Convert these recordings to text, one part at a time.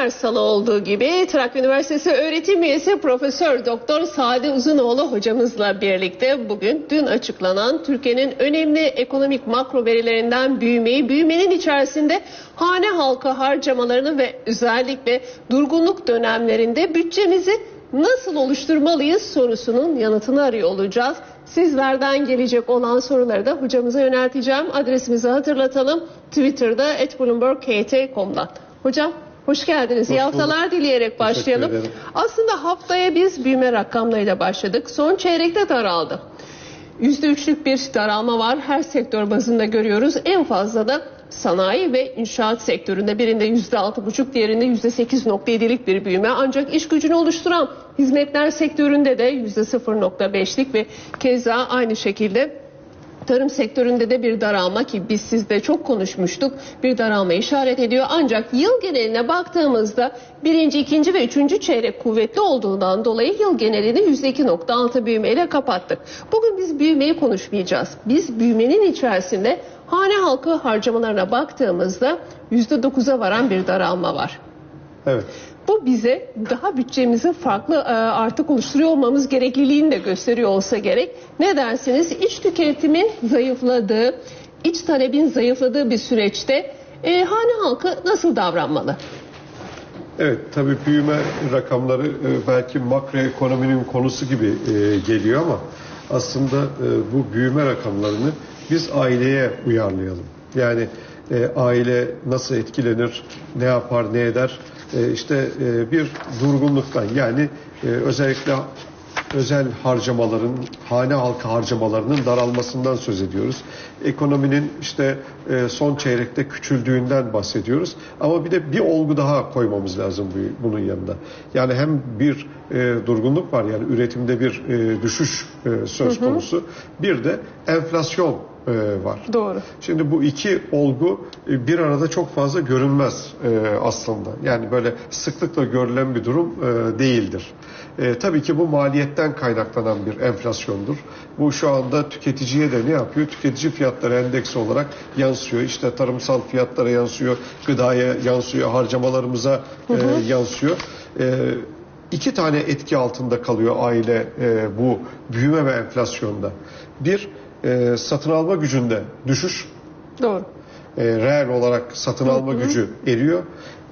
her salı olduğu gibi Trakya Üniversitesi öğretim üyesi Profesör Doktor Sade Uzunoğlu hocamızla birlikte bugün dün açıklanan Türkiye'nin önemli ekonomik makro verilerinden büyümeyi, büyümenin içerisinde hane halkı harcamalarını ve özellikle durgunluk dönemlerinde bütçemizi nasıl oluşturmalıyız sorusunun yanıtını arıyor olacağız. Sizlerden gelecek olan soruları da hocamıza yönelteceğim. Adresimizi hatırlatalım. Twitter'da @bloombergkt.com'dan. Hocam hoş geldiniz. Hoş İyi haftalar dileyerek başlayalım. Aslında haftaya biz büyüme rakamlarıyla başladık. Son çeyrekte daraldı. %3'lük bir daralma var. Her sektör bazında görüyoruz. En fazla da sanayi ve inşaat sektöründe birinde %6,5 diğerinde %8,7'lik bir büyüme. Ancak iş gücünü oluşturan hizmetler sektöründe de %0,5'lik ve keza aynı şekilde Tarım sektöründe de bir daralma ki biz sizde çok konuşmuştuk bir daralma işaret ediyor. Ancak yıl geneline baktığımızda birinci, ikinci ve üçüncü çeyrek kuvvetli olduğundan dolayı yıl genelini %2.6 büyümeyle kapattık. Bugün biz büyümeyi konuşmayacağız. Biz büyümenin içerisinde hane halkı harcamalarına baktığımızda %9'a varan bir daralma var. Evet. Bu bize daha bütçemizi farklı e, artık oluşturuyor olmamız gerekliliğini de gösteriyor olsa gerek. Ne dersiniz? İç tüketimin zayıfladığı, iç talebin zayıfladığı bir süreçte e, hane halkı nasıl davranmalı? Evet tabii büyüme rakamları e, belki makroekonominin konusu gibi e, geliyor ama aslında e, bu büyüme rakamlarını biz aileye uyarlayalım. Yani e, aile nasıl etkilenir, ne yapar, ne eder? E, işte e, bir durgunluktan yani e, özellikle özel harcamaların, hane halkı harcamalarının daralmasından söz ediyoruz. Ekonominin işte e, son çeyrekte küçüldüğünden bahsediyoruz. Ama bir de bir olgu daha koymamız lazım bu- bunun yanında. Yani hem bir durgunluk var yani üretimde bir düşüş söz konusu. Bir de enflasyon e, var. Doğru. Şimdi bu iki olgu e, bir arada çok fazla görünmez e, aslında. Yani böyle sıklıkla görülen bir durum e, değildir. E, tabii ki bu maliyetten kaynaklanan bir enflasyondur. Bu şu anda tüketiciye de ne yapıyor? Tüketici fiyatları endeksi olarak yansıyor. İşte tarımsal fiyatlara yansıyor, gıdaya yansıyor, harcamalarımıza e, yansıyor. E, iki tane etki altında kalıyor aile e, bu büyüme ve enflasyonda. Bir, e, satın alma gücünde düşüş, Doğru. e, reel olarak satın alma gücü eriyor.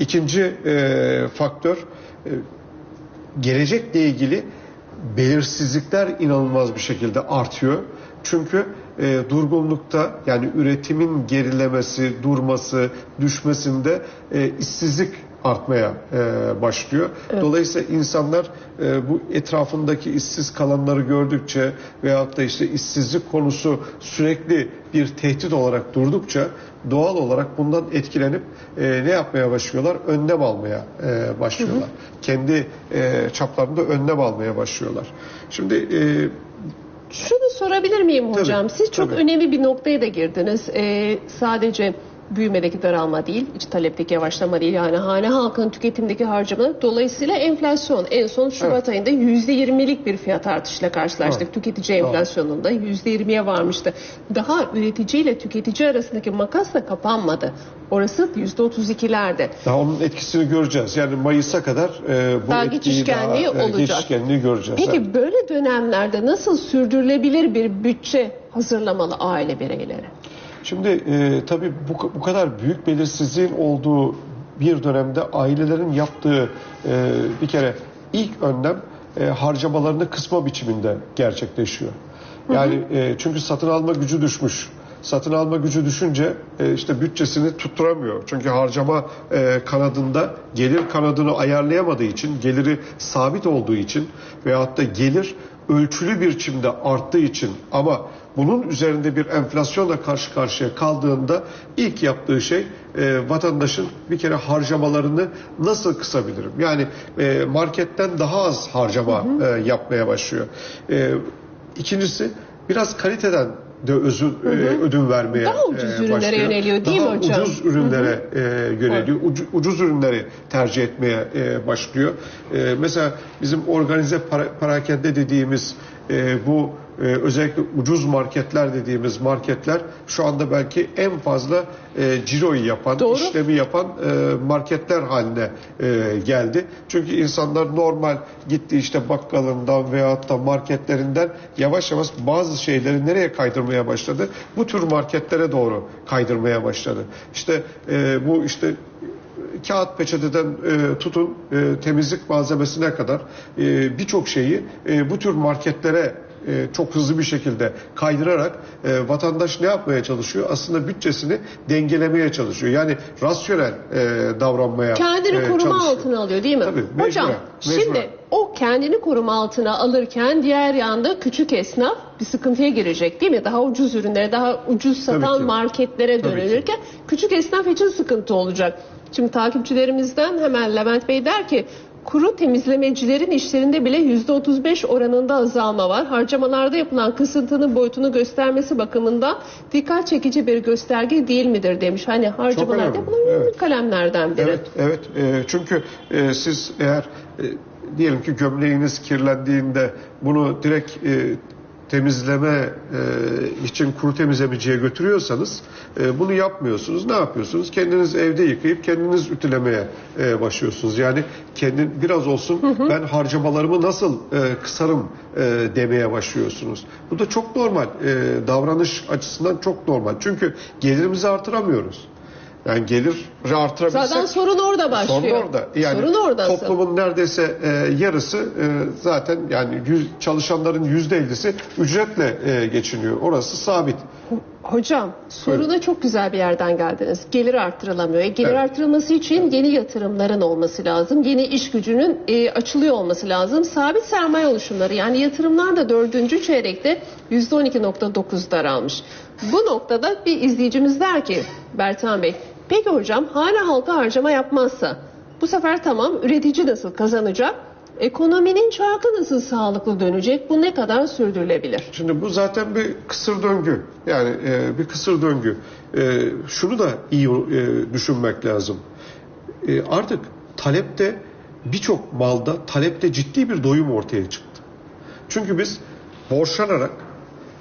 İkinci e, faktör e, gelecekle ilgili belirsizlikler inanılmaz bir şekilde artıyor. Çünkü e, durgunlukta yani üretimin gerilemesi, durması, düşmesinde e, işsizlik artmaya e, başlıyor. Dolayısıyla insanlar e, bu etrafındaki işsiz kalanları gördükçe veyahut da işte işsizlik konusu sürekli bir tehdit olarak durdukça doğal olarak bundan etkilenip e, ne yapmaya başlıyorlar? Önlem almaya e, başlıyorlar. Kendi e, çaplarında önlem almaya başlıyorlar. Şimdi e, Şunu sorabilir miyim Tabii, hocam? Siz çok tabii. önemli bir noktaya da girdiniz. Ee, sadece büyümedeki daralma değil, iç talepteki yavaşlama değil. Yani hane halkının tüketimdeki harcamaları. Dolayısıyla enflasyon en son Şubat ayında %20'lik bir fiyat artışıyla karşılaştık. Evet. Tüketici enflasyonunda %20'ye varmıştı. Daha üretici ile tüketici arasındaki makas da kapanmadı. Orası %32'lerde. daha onun etkisini göreceğiz. Yani Mayıs'a kadar e, bu Daha etkiyi geçişkenliği daha, e, olacak. geçişkenliği göreceğiz. Peki Evet. böyle dönemlerde nasıl sürdürülebilir bir bütçe hazırlamalı aile bireyleri? Şimdi e, tabii bu, bu kadar büyük belirsizliğin olduğu bir dönemde ailelerin yaptığı e, bir kere ilk önlem e, harcamalarını kısma biçiminde gerçekleşiyor. Yani e, çünkü satın alma gücü düşmüş. Satın alma gücü düşünce e, işte bütçesini tutturamıyor. Çünkü harcama e, kanadında gelir kanadını ayarlayamadığı için, geliri sabit olduğu için veyahut da gelir ölçülü bir biçimde arttığı için ama bunun üzerinde bir enflasyonla karşı karşıya kaldığında ilk yaptığı şey e, vatandaşın bir kere harcamalarını nasıl kısabilirim? Yani e, marketten daha az harcama e, yapmaya başlıyor. E, ikincisi biraz kaliteden de özün, e, ödün vermeye Daha ucuz e, ürünlere başlıyor. yöneliyor değil Daha mi hocam? ucuz ürünlere e, yöneliyor. Ucu- ucuz ürünleri tercih etmeye başlıyor. Mesela bizim organize para, parakende dediğimiz bu e, özellikle ucuz marketler dediğimiz marketler şu anda belki en fazla e, ciroyu yapan, Doğru. işlemi yapan e, marketler haline e, geldi. Çünkü insanlar normal gitti işte bakkalından veyahut da marketlerinden yavaş yavaş bazı şeyleri nereye kaydırmaya başladı? Bu tür marketlere doğru kaydırmaya başladı. İşte e, bu işte kağıt peçeteden e, tutun e, temizlik malzemesine kadar e, birçok şeyi e, bu tür marketlere e, çok hızlı bir şekilde kaydırarak e, vatandaş ne yapmaya çalışıyor? Aslında bütçesini dengelemeye çalışıyor. Yani rasyonel e, davranmaya Kendini e, koruma çalışıyor. altına alıyor değil mi? Tabii, mecburen, Hocam mecburen. şimdi o kendini koruma altına alırken diğer yanda küçük esnaf bir sıkıntıya girecek değil mi? Daha ucuz ürünlere, daha ucuz satan marketlere dönülürken küçük esnaf için sıkıntı olacak. Şimdi takipçilerimizden hemen Levent Bey der ki kuru temizlemecilerin işlerinde bile %35 oranında azalma var. Harcamalarda yapılan kısıntının boyutunu göstermesi bakımından dikkat çekici bir gösterge değil midir demiş. Hani harcamalarda yapılan evet. kalemlerden biri. Evet, evet. E, çünkü e, siz eğer e, diyelim ki gömleğiniz kirlendiğinde bunu direkt e, temizleme e, için kuru temizlemeciye götürüyorsanız e, bunu yapmıyorsunuz. Ne yapıyorsunuz? Kendiniz evde yıkayıp kendiniz ütülemeye e, başlıyorsunuz. Yani kendin biraz olsun ben harcamalarımı nasıl e, kısarım e, demeye başlıyorsunuz. Bu da çok normal. E, davranış açısından çok normal. Çünkü gelirimizi artıramıyoruz. Yani geliri artırabilsek Zaten sorun orada başlıyor. Sorun orada. Yani sorun orada toplumun neredeyse e, yarısı e, zaten yani yüz, çalışanların yüzde ellisi ücretle e, geçiniyor. Orası sabit. Hocam soruna çok güzel bir yerden geldiniz. Gelir arttırılamıyor. E, gelir Evet. artırılması için yeni yatırımların olması lazım. Yeni iş gücünün e, açılıyor olması lazım. Sabit sermaye oluşumları yani yatırımlar da dördüncü çeyrekte %12.9 daralmış. Bu noktada bir izleyicimiz der ki Bertan Bey peki hocam hala halka harcama yapmazsa bu sefer tamam üretici nasıl kazanacak? Ekonominin çarkı nasıl sağlıklı dönecek? Bu ne kadar sürdürülebilir? Şimdi bu zaten bir kısır döngü. Yani e, bir kısır döngü. E, şunu da iyi e, düşünmek lazım. E, artık talepte birçok malda talepte ciddi bir doyum ortaya çıktı. Çünkü biz borçlanarak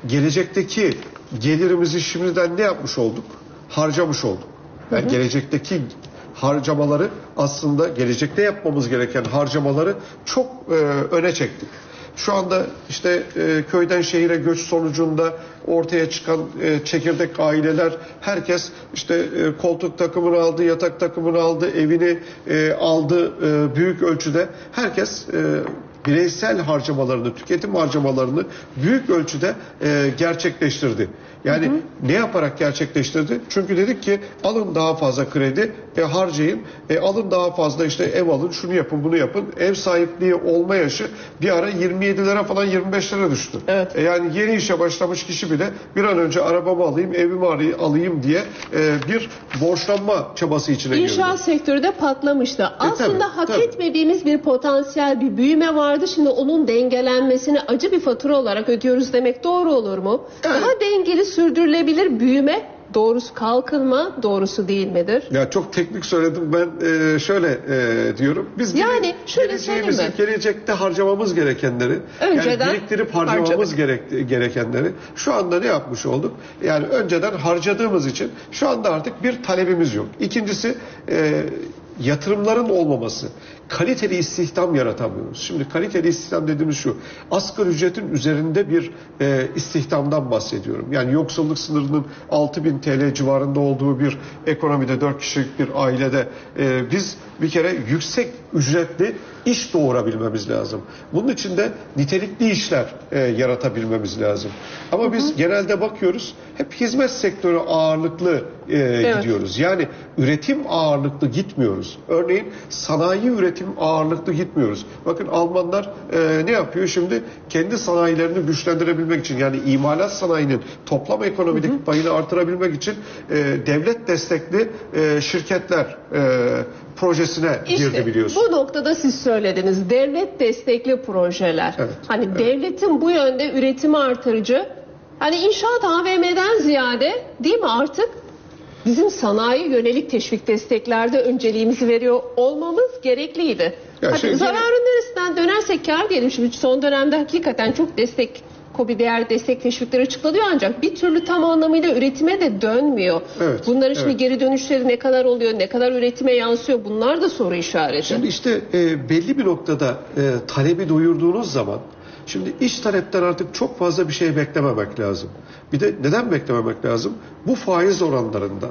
gelecekteki gelirimizi şimdiden ne yapmış olduk? Harcamış olduk. Yani gelecekteki harcamaları aslında gelecekte yapmamız gereken harcamaları çok e, öne çektik. Şu anda işte e, köyden şehire göç sonucunda ortaya çıkan e, çekirdek aileler herkes işte e, koltuk takımını aldı, yatak takımını aldı, evini e, aldı e, büyük ölçüde. Herkes e, bireysel harcamalarını, tüketim harcamalarını büyük ölçüde e, gerçekleştirdi. Yani ne yaparak gerçekleştirdi? Çünkü dedik ki alın daha fazla kredi, e, harcayın, e, alın daha fazla işte ev alın, şunu yapın, bunu yapın. Ev sahipliği olma yaşı bir ara 27'lere falan 25'lere düştü. Evet. E, yani yeni işe başlamış kişi bile bir an önce arabamı alayım, evimi alayım diye e, bir borçlanma çabası içine girdi. İnşaat sektörü de patlamıştı. Aslında tabii, hak tabii. etmediğimiz bir potansiyel bir büyüme vardı. Şimdi onun dengelenmesini acı bir fatura olarak ödüyoruz demek doğru olur mu? Yani- Daha dengeli sürdürülebilir büyüme doğrusu kalkınma doğrusu değil midir? Ya çok teknik söyledim ben e, şöyle e, diyorum. Biz Yani şöyle söyleyeyim mi? gelecekte harcamamız gerekenleri, Önceden yani biriktirip harcamamız gerek, gerekenleri şu anda ne yapmış olduk? Yani önceden harcadığımız için şu anda artık bir talebimiz yok. İkincisi e, yatırımların olmaması. Kaliteli istihdam yaratamıyoruz. Şimdi kaliteli istihdam dediğimiz şu. Asgari ücretin üzerinde bir e, istihdamdan bahsediyorum. Yani yoksulluk sınırının 6000 TL civarında olduğu bir ekonomide 4 kişilik bir ailede e, biz bir kere yüksek ücretli iş doğurabilmemiz lazım. Bunun için de nitelikli işler e, yaratabilmemiz lazım. Ama biz genelde bakıyoruz hep hizmet sektörü ağırlıklı e, gidiyoruz. Yani üretim ağırlıklı gitmiyoruz. Örneğin sanayi üretim ağırlıklı gitmiyoruz. Bakın Almanlar e, ne yapıyor şimdi? Kendi sanayilerini güçlendirebilmek için yani imalat sanayinin toplam ekonomideki payını artırabilmek için e, devlet destekli e, şirketler e, projesine girdi İşte biliyorsun. bu noktada siz söylediniz devlet destekli projeler. Evet, Hani devletin bu yönde üretimi artırıcı. Hani inşaat AVM'den ziyade değil mi artık bizim sanayi yönelik teşvik desteklerde önceliğimizi veriyor olmamız gerekliydi. Ya Hadi şey- zararın neresinden dönersek kar diyelim. Şimdi son dönemde hakikaten çok destek kobi değer destek teşvikleri açıklanıyor ancak bir türlü tam anlamıyla üretime de dönmüyor. Evet, Bunların şimdi evet. geri dönüşleri ne kadar oluyor, ne kadar üretime yansıyor bunlar da soru işareti. Şimdi işte e, belli bir noktada e, talebi duyurduğunuz zaman şimdi iç talepten artık çok fazla bir şey beklememek lazım. Bir de neden beklememek lazım? Bu faiz oranlarında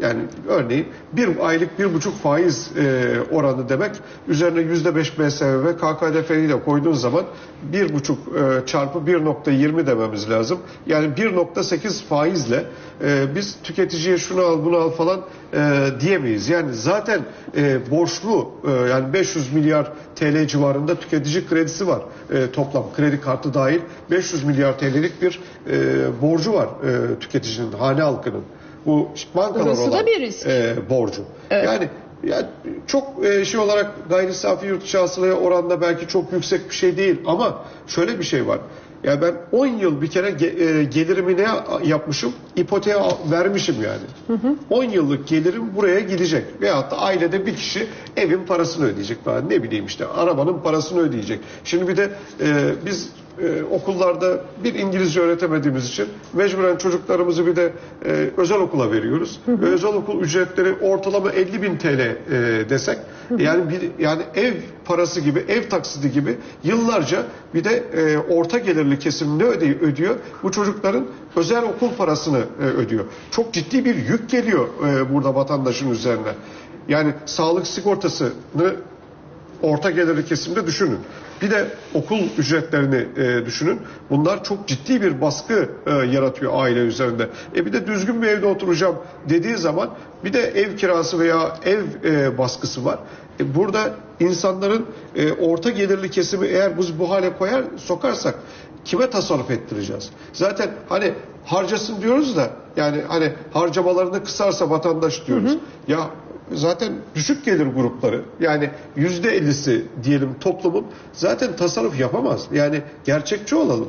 yani örneğin bir aylık bir buçuk faiz e, oranı demek üzerine yüzde beş BSV KKDF'yi de koyduğun zaman bir buçuk e, çarpı 1.20 dememiz lazım. Yani 1.8 faizle e, biz tüketiciye şunu al bunu al falan e, diyemeyiz. Yani zaten e, borçlu e, yani 500 milyar TL civarında tüketici kredisi var e, toplam kredi kartı dahil 500 milyar TL'lik bir e, borcu var e, tüketicinin hane halkının. Bu bankalar Burası olan bir risk. e, borcu. Yani yani çok e, şey olarak gayri safi yurt içi hasılaya oranla belki çok yüksek bir şey değil ama şöyle bir şey var. Ya ben 10 yıl bir kere e, gelirimi ne yapmışım? İpoteğe vermişim yani. 10 yıllık gelirim buraya gidecek. Veyahut da ailede bir kişi evin parasını ödeyecek falan. Ne bileyim işte arabanın parasını ödeyecek. Şimdi bir de e, biz e, okullarda bir İngilizce öğretemediğimiz için mecburen çocuklarımızı bir de e, özel okula veriyoruz. Ve özel okul ücretleri ortalama 50 bin TL e, desek yani bir yani ev parası gibi ev taksidi gibi yıllarca bir de e, orta gelirli kesim ne öde- ödüyor? Bu çocukların özel okul parasını e, ödüyor. Çok ciddi bir yük geliyor e, burada vatandaşın üzerine. Yani sağlık sigortasını orta gelirli kesimde düşünün. Bir de okul ücretlerini e, düşünün. Bunlar çok ciddi bir baskı e, yaratıyor aile üzerinde. E bir de düzgün bir evde oturacağım dediği zaman bir de ev kirası veya ev e, baskısı var. E, burada insanların e, orta gelirli kesimi eğer biz bu hale koyar sokarsak kime tasarruf ettireceğiz? Zaten hani harcasın diyoruz da yani hani harcamalarını kısarsa vatandaş diyoruz. Ya zaten düşük gelir grupları yani yüzde ellisi diyelim toplumun zaten tasarruf yapamaz. Yani gerçekçi olalım.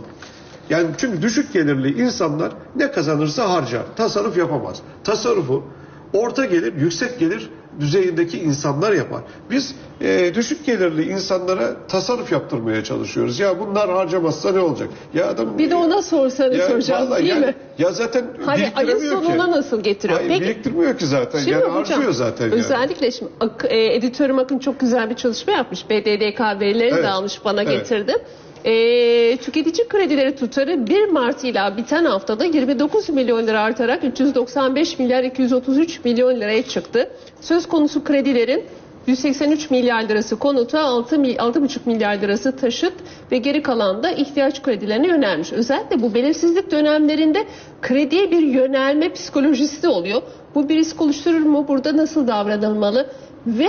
Yani çünkü düşük gelirli insanlar ne kazanırsa harcar. Tasarruf yapamaz. Tasarrufu orta gelir, yüksek gelir düzeyindeki insanlar yapar. Biz e, düşük gelirli insanlara tasarruf yaptırmaya çalışıyoruz. Ya bunlar harcamazsa ne olacak? Ya adam Bir de ona sorsanız ya, vallahi değil yani- mi? Ya zaten Hani ayın biriktiremiyor ki. sonuna nasıl getiriyor? Hayır, Peki biriktirmiyor ki zaten. Şimdi yani hocam, harcıyor zaten yani. özellikle şimdi Ak- e, editörüm Akın çok güzel bir çalışma yapmış. BDDK verilerini Evet, de almış bana evet. getirdi. E, tüketici kredileri tutarı 1 Mart ile biten haftada 29 milyon lira artarak 395 milyar 233 milyon liraya çıktı. Söz konusu kredilerin 183 milyar lirası konuta, 6 mil- 6,5 milyar lirası taşıt ve geri kalan da ihtiyaç kredilerine yönelmiş. Özellikle bu belirsizlik dönemlerinde krediye bir yönelme psikolojisi oluyor. Bu bir risk oluşturur mu? Burada nasıl davranılmalı? Ve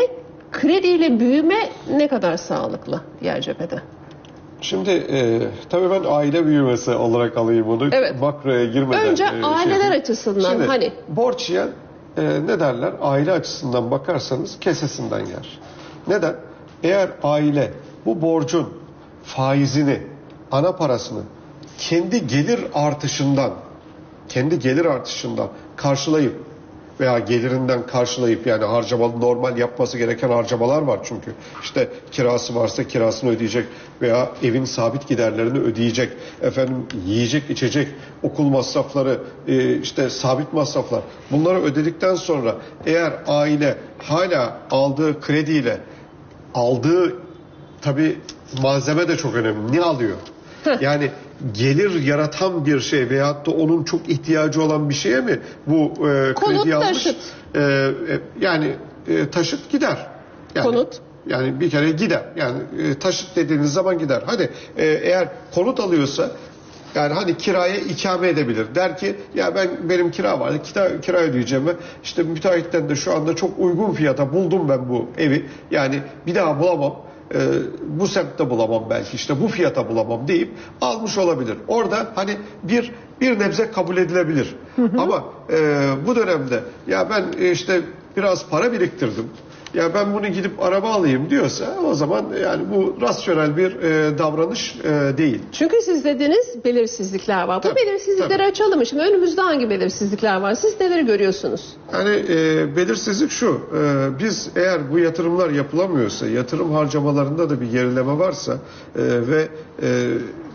krediyle büyüme ne kadar sağlıklı diğer cephede? Şimdi e, tabii ben aile büyümesi olarak alayım onu. Evet. Makroya girmeden. Önce e, şey aileler yapayım. açısından Şimdi, hani Borç yiyen e, ne derler? Aile açısından bakarsanız kesesinden yer. Neden? Eğer aile bu borcun faizini, ana parasını kendi gelir artışından kendi gelir artışından karşılayıp veya gelirinden karşılayıp yani harcamalı normal yapması gereken harcamalar var çünkü. işte kirası varsa kirasını ödeyecek veya evin sabit giderlerini ödeyecek. Efendim yiyecek, içecek, okul masrafları, e, işte sabit masraflar. Bunları ödedikten sonra eğer aile hala aldığı krediyle aldığı tabi malzeme de çok önemli. Ne alıyor? Yani gelir yaratan bir şey veyahut da onun çok ihtiyacı olan bir şeye mi bu e, Konut, kredi almış? taşıt. E, e, yani e, taşıt gider. Yani, Konut. Yani bir kere gider. Yani e, taşıt dediğiniz zaman gider. Hadi e, eğer konut alıyorsa yani hani kiraya ikame edebilir. Der ki ya ben benim kira var. Kira, kira ödeyeceğim ve işte müteahhitten de şu anda çok uygun fiyata buldum ben bu evi. Yani bir daha bulamam. Ee, bu semtte bulamam belki işte bu fiyata bulamam deyip almış olabilir. Orada hani bir bir nebze kabul edilebilir. Ama e, bu dönemde ya ben e, işte biraz para biriktirdim. Ya ben bunu gidip araba alayım diyorsa o zaman yani bu rasyonel bir e, davranış e, değil. çünkü siz dediniz belirsizlikler var. Bu Tabii, belirsizlikleri tabii. açalım? Şimdi önümüzde hangi belirsizlikler var? Siz neleri görüyorsunuz? Yani e, belirsizlik şu, e, biz eğer bu yatırımlar yapılamıyorsa, yatırım harcamalarında da bir gerileme varsa e, ve e,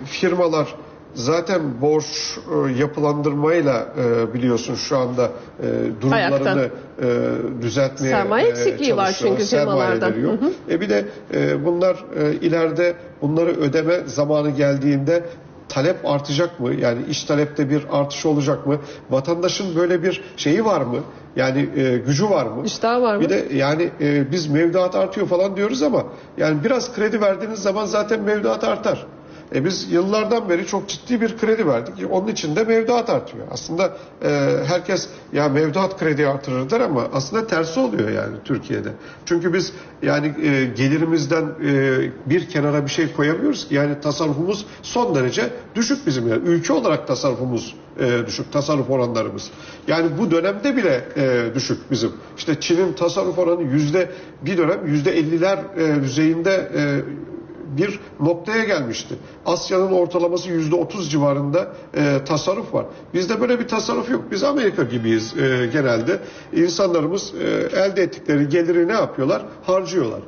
firmalar zaten borç e, yapılandırmayla e, biliyorsun şu anda e, durumlarını Ayakta. e, düzeltmeye Sermaye e, eksikliği var çünkü firmalarda. Yok. E bir de e, bunlar e, ileride bunları ödeme zamanı geldiğinde talep artacak mı? Yani iş talepte bir artış olacak mı? Vatandaşın böyle bir şeyi var mı? Yani e, gücü var mı? İştahı var mı? Bir de yani e, biz mevduat artıyor falan diyoruz ama yani biraz kredi verdiğiniz zaman zaten mevduat artar. E biz yıllardan beri çok ciddi bir kredi verdik. Onun için de mevduat artıyor. Aslında e, herkes ya mevduat kredi artırır der ama aslında tersi oluyor yani Türkiye'de. Çünkü biz yani e, gelirimizden e, bir kenara bir şey koyamıyoruz. Yani tasarrufumuz son derece düşük bizim yani. Ülke olarak tasarrufumuz e, düşük. Tasarruf oranlarımız. Yani bu dönemde bile e, düşük bizim. İşte Çin'in tasarruf oranı yüzde bir dönem yüzde elliler e, düzeyinde e, bir noktaya gelmişti. Asya'nın ortalaması yüzde otuz civarında e, tasarruf var. Bizde böyle bir tasarruf yok. Biz Amerika gibiyiz e, genelde. İnsanlarımız e, elde ettikleri geliri ne yapıyorlar? Harcıyorlar.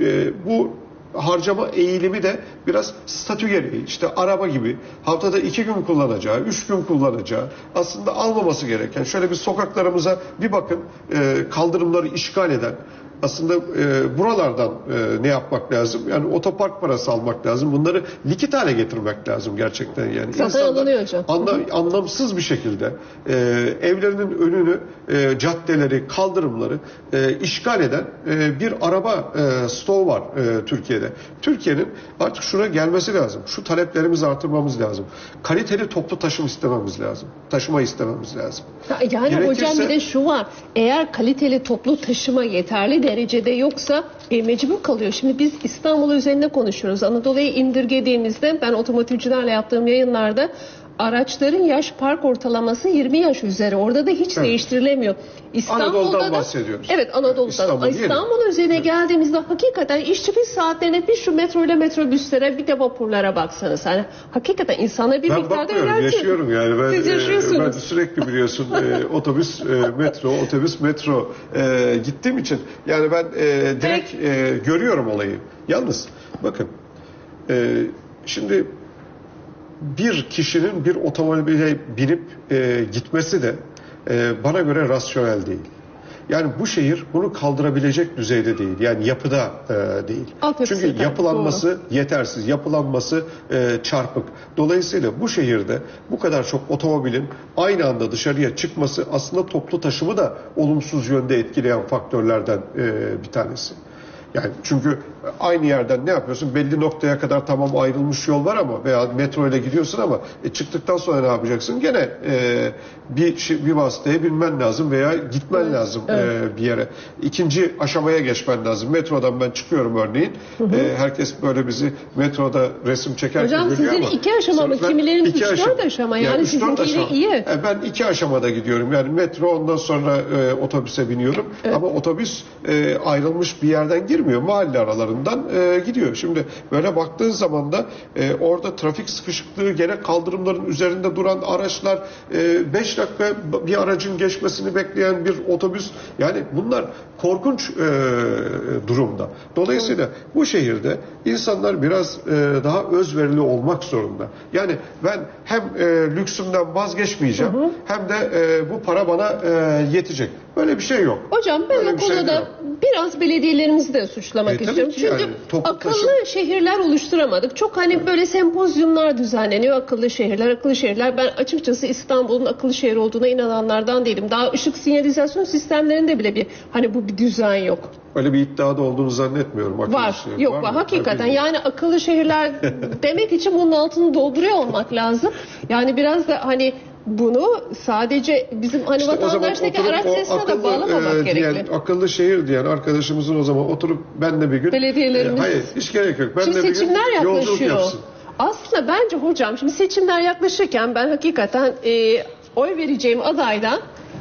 E, bu harcama eğilimi de biraz statü gereği. İşte araba gibi haftada iki gün kullanacağı, üç gün kullanacağı aslında almaması gereken. Şöyle bir sokaklarımıza bir bakın e, kaldırımları işgal eden aslında e, buralardan e, ne yapmak lazım? Yani otopark parası almak lazım. Bunları likit hale getirmek lazım gerçekten yani. Zaten alınıyor hocam. anla- anlamsız bir şekilde e, evlerinin önünü, e, caddeleri, kaldırımları e, işgal eden e, bir araba e, stoğu var e, Türkiye'de. Türkiye'nin artık şuna gelmesi lazım. Şu taleplerimizi artırmamız lazım. Kaliteli toplu taşım istememiz lazım. Taşıma istememiz lazım. Ya Yani Gerekirse- hocam bir de şu var. Eğer kaliteli toplu taşıma yeterli derecede yoksa e, mecbur kalıyor. Şimdi biz İstanbul üzerinde konuşuyoruz. Anadolu'yu indirgediğimizde ben otomotivcilerle yaptığım yayınlarda araçların yaş park ortalaması 20 yaş üzeri. Orada da hiç Evet. değiştirilemiyor. İstanbul'da Anadolu'dan da, bahsediyoruz. Evet Anadolu'da. İstanbul İstanbul, üzerine geldiğimizde hakikaten iş çıkış saatlerine bir şu metro ile metrobüslere bir de vapurlara baksanız. Hani hakikaten insana bir Ben miktarda bakmıyorum, öğrenci. yaşıyorum yani. Ben, Siz e, yaşıyorsunuz. ben sürekli biliyorsun e, otobüs, e, metro, otobüs, metro e, gittiğim için yani ben e, direkt e, görüyorum olayı. Yalnız bakın e, şimdi bir kişinin bir otomobile binip e, gitmesi de e, bana göre rasyonel değil. Yani bu şehir bunu kaldırabilecek düzeyde değil. Yani yapıda e, değil. Altyapısı Çünkü yeterli, yapılanması yetersiz, yapılanması e, çarpık. Dolayısıyla bu şehirde bu kadar çok otomobilin aynı anda dışarıya çıkması aslında toplu taşımı da olumsuz yönde etkileyen faktörlerden e, bir tanesi. Yani çünkü aynı yerden ne yapıyorsun? Belli noktaya kadar tamam ayrılmış yol var ama veya metro ile gidiyorsun ama e, çıktıktan sonra ne yapacaksın? Gene e, bir bir vasıtaya binmen lazım veya gitmen lazım e, bir yere. İkinci aşamaya geçmen lazım. Metrodan ben çıkıyorum örneğin. E, herkes böyle bizi metroda resim çekerken Hocam sizin ama iki aşama mı? Kimilerin iki üç, dört aşama. Yani dört sizinkiyle aşama. iyi. E, ben iki aşamada gidiyorum. Yani metro ondan sonra e, otobüse biniyorum. Ama otobüs e, ayrılmış bir yerden girmiyor. Mahalle aralarından e, gidiyor. Şimdi böyle baktığın zaman da e, orada trafik sıkışıklığı gene kaldırımların üzerinde duran araçlar 5 dakika bir aracın geçmesini bekleyen bir otobüs. Yani bunlar korkunç e, durumda. Dolayısıyla bu şehirde insanlar biraz e, daha özverili olmak zorunda. Yani ben hem e, lüksümden vazgeçmeyeceğim hem de e, bu para bana e, yetecek. Böyle bir şey yok. Hocam ben Öyle o bir şey konuda yok. biraz belediyelerimizi de suçlamak E, tabii istiyorum. ki Çünkü yani, toplu akıllı taşım- şehirler oluşturamadık. Çok hani böyle sempozyumlar düzenleniyor akıllı şehirler, akıllı şehirler. Ben açıkçası İstanbul'un akıllı şehir olduğuna inananlardan değilim. Daha ışık sinyalizasyon sistemlerinde bile bir hani bu bir düzen yok. Öyle bir iddiada olduğunu zannetmiyorum. akıllı Var. şehir. Yok var. mı? Hakikaten Tabii. yani akıllı şehirler demek için bunun altını dolduruyor olmak lazım. Yani biraz da hani bunu sadece bizim hani İşte vatandaştaki araç da akıllı, bağlamamak e, gerekli. diyen, akıllı şehir diyen arkadaşımızın o zaman oturup ben de bir gün Belediyelerimiz- E, hayır hiç gerek yok. Ben Şimdi de bir gün yolculuk yapsın. Aslında bence hocam şimdi seçimler yaklaşırken ben hakikaten e, oy vereceğim adaydan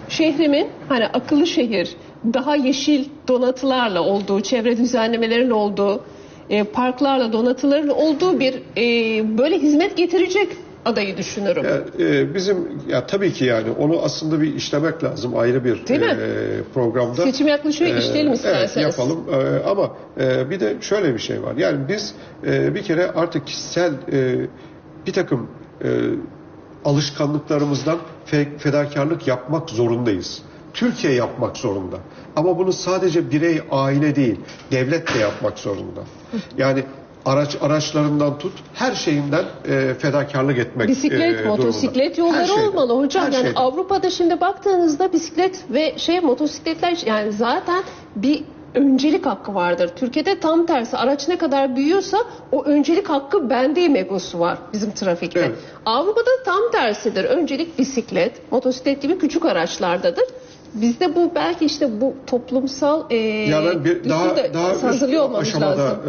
şehrimin hani akıllı şehir daha yeşil donatılarla olduğu, çevre düzenlemelerinin olduğu, e, parklarla donatıların olduğu bir e, böyle hizmet getirecek adayı düşünürüm. Ya, e, bizim ya tabii ki yani onu aslında bir işlemek lazım ayrı bir Değil mi? e, programda. Seçim yaklaşıyor, E, işleyelim isterseniz. Evet yapalım E, ama e, bir de şöyle bir şey var. Yani biz e, bir kere artık kişisel e, bir takım e, alışkanlıklarımızdan fe- fedakarlık yapmak zorundayız. Türkiye yapmak zorunda. Ama bunu sadece birey, aile değil, devlet de yapmak zorunda. Yani araç araçlarından tut, her şeyinden e, fedakarlık etmek Bisiklet, e, motosiklet yolları şeyden, olmalı hocam. yani şeyden. Avrupa'da şimdi baktığınızda bisiklet ve şey motosikletler yani zaten bir öncelik hakkı vardır. Türkiye'de tam tersi araç ne kadar büyüyorsa o öncelik hakkı bendeyim egosu var bizim trafikte. Evet. Avrupa'da tam tersidir. Öncelik bisiklet, motosiklet gibi küçük araçlardadır. Bizde bu belki işte bu toplumsal e, Ya ben bir daha daha üst olmamız aşamada lazım.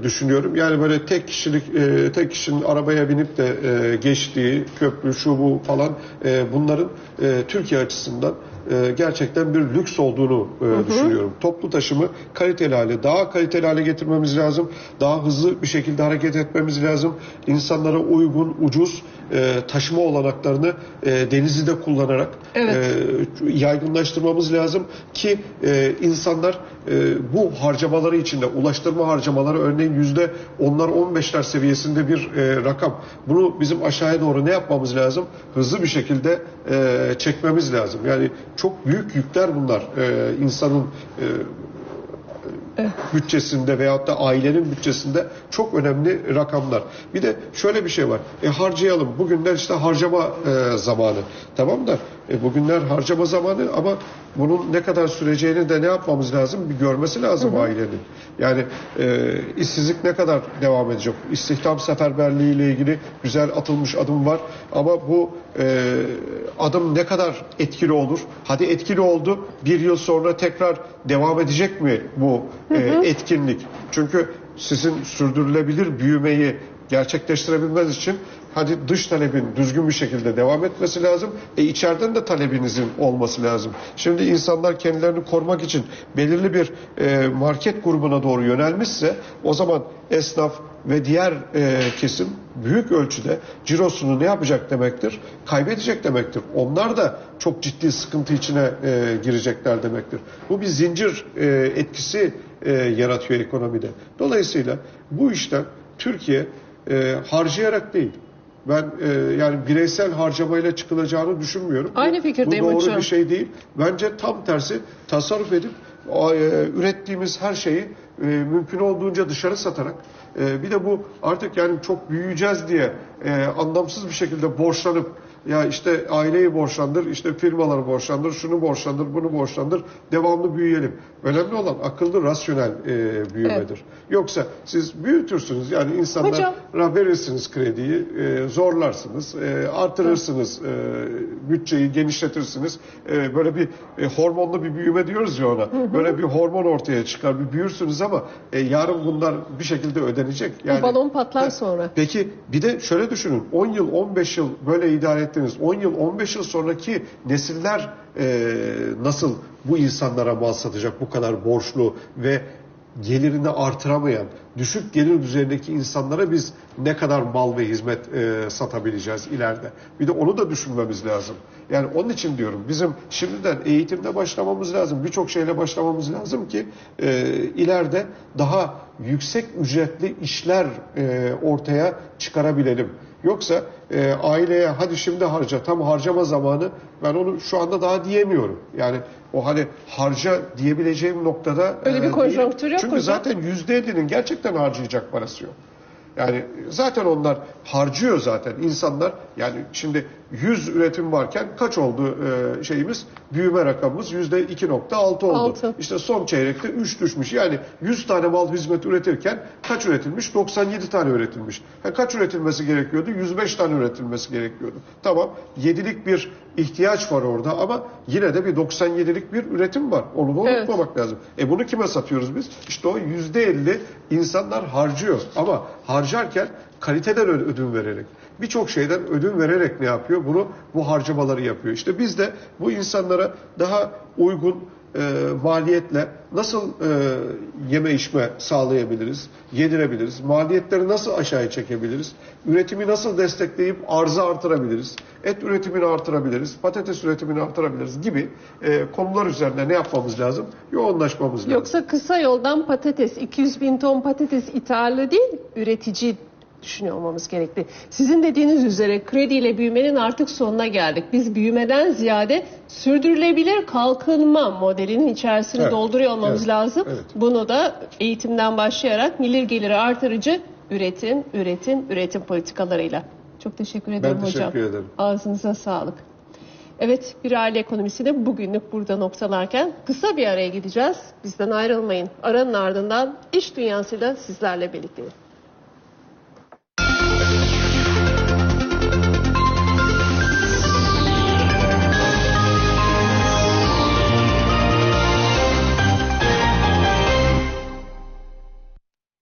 e, düşünüyorum. Yani böyle tek kişilik e, tek kişinin arabaya binip de e, geçtiği köprü şu bu falan e, bunların e, Türkiye açısından e, gerçekten bir lüks olduğunu e, düşünüyorum. Toplu taşımı kaliteli hale, daha kaliteli hale getirmemiz lazım. Daha hızlı bir şekilde hareket etmemiz lazım. İnsanlara uygun, ucuz e, taşıma olanaklarını e, denizi de kullanarak Evet. e, yaygınlaştırmamız lazım ki e, insanlar e, bu harcamaları içinde ulaştırma harcamaları örneğin yüzde onlar 15'ler seviyesinde bir e, rakam. Bunu bizim aşağıya doğru ne yapmamız lazım? Hızlı bir şekilde e, çekmemiz lazım. Yani çok büyük yükler bunlar e, insanın e, bütçesinde veyahut da ailenin bütçesinde çok önemli rakamlar. Bir de şöyle bir şey var. E harcayalım. Bugünler işte harcama e, zamanı. Tamam da e, bugünler harcama zamanı ama bunun ne kadar süreceğini de ne yapmamız lazım? Bir görmesi lazım ailenin. Yani e, işsizlik ne kadar devam edecek? İstihdam seferberliği ile ilgili güzel atılmış adım var ama bu e, adım ne kadar etkili olur? Hadi etkili oldu. Bir yıl sonra tekrar devam edecek mi bu e, etkinlik? Çünkü sizin sürdürülebilir büyümeyi gerçekleştirebilmeniz için hadi dış talebin düzgün bir şekilde devam etmesi lazım. E içeriden de talebinizin olması lazım. Şimdi insanlar kendilerini korumak için belirli bir e, market grubuna doğru yönelmişse o zaman esnaf ve diğer e, kesim büyük ölçüde cirosunu ne yapacak demektir? Kaybedecek demektir. Onlar da çok ciddi sıkıntı içine e, girecekler demektir. Bu bir zincir e, etkisi e, yaratıyor ekonomide. Dolayısıyla bu işten Türkiye e, harcayarak değil, ben e, yani bireysel harcamayla çıkılacağını düşünmüyorum. Aynı fikirdeyim Bu doğru hocam. bir şey değil. Bence tam tersi tasarruf edip e, ürettiğimiz her şeyi e, mümkün olduğunca dışarı satarak e, bir de bu artık yani çok büyüyeceğiz diye e, anlamsız bir şekilde borçlanıp ya işte aileyi borçlandır, işte firmaları borçlandır, şunu borçlandır, bunu borçlandır, devamlı büyüyelim. Önemli olan akıllı, rasyonel e, büyümedir. Yoksa siz büyütürsünüz yani insanlara Hocam. verirsiniz krediyi, e, zorlarsınız, e, artırırsınız, e, bütçeyi genişletirsiniz. E, böyle bir e, hormonlu bir büyüme diyoruz ya ona. Böyle bir hormon ortaya çıkar, bir büyürsünüz ama e, yarın bunlar bir şekilde ödenecek. Yani, balon patlar sonra. Peki bir de şöyle düşünün. 10 yıl, 15 yıl böyle idare ettiniz. 10 yıl, 15 yıl sonraki nesiller e, nasıl bu insanlara mal satacak bu kadar borçlu ve gelirini artıramayan, düşük gelir düzeyindeki insanlara biz ne kadar mal ve hizmet e, satabileceğiz ileride? Bir de onu da düşünmemiz lazım. Yani onun için diyorum bizim şimdiden eğitimde başlamamız lazım. Birçok şeyle başlamamız lazım ki e, ileride daha yüksek ücretli işler e, ortaya çıkarabilelim. Yoksa e, aileye hadi şimdi harca tam harcama zamanı ben onu şu anda daha diyemiyorum. Yani o hani harca diyebileceğim noktada Öyle bir değil. konjonktür yok Çünkü hocam. zaten yüzde elli'nin gerçekten harcayacak parası yok. Yani zaten onlar harcıyor zaten insanlar yani şimdi 100 üretim varken kaç oldu e, şeyimiz büyüme rakamımız yüzde 2.6 oldu. Altı. İşte son çeyrekte 3 düşmüş. Yani 100 tane mal hizmet üretirken kaç üretilmiş? 97 tane üretilmiş. Ha, kaç üretilmesi gerekiyordu? 105 tane üretilmesi gerekiyordu. Tamam 7'lik bir ihtiyaç var orada ama yine de bir 97'lik bir üretim var. Onu da Evet. unutmamak lazım. E bunu kime satıyoruz biz? İşte o %50 insanlar harcıyor. Ama harcarken kaliteden ödün vererek, birçok şeyden ödün vererek ne yapıyor? Bunu bu harcamaları yapıyor. İşte biz de bu insanlara daha uygun e, maliyetle nasıl e, yeme içme sağlayabiliriz, yedirebiliriz, maliyetleri nasıl aşağıya çekebiliriz, üretimi nasıl destekleyip arzı artırabiliriz, et üretimini artırabiliriz, patates üretimini artırabiliriz gibi e, konular üzerinde ne yapmamız lazım? Yoğunlaşmamız lazım. Yoksa kısa yoldan patates, 200 bin ton patates ithali değil, üretici düşünüyor olmamız gerekli. Sizin dediğiniz üzere krediyle büyümenin artık sonuna geldik. Biz büyümeden ziyade sürdürülebilir kalkınma modelinin içerisini Evet, dolduruyor olmamız evet, lazım. evet. Bunu da eğitimden başlayarak milli geliri artırıcı üretim, üretim, üretim politikalarıyla. Çok teşekkür ederim hocam. teşekkür ederim. Ağzınıza sağlık. Evet, bir aile ekonomisini bugünlük burada noktalarken kısa bir araya gideceğiz. Bizden ayrılmayın. Aranın ardından iş dünyasıyla sizlerle birlikteyiz.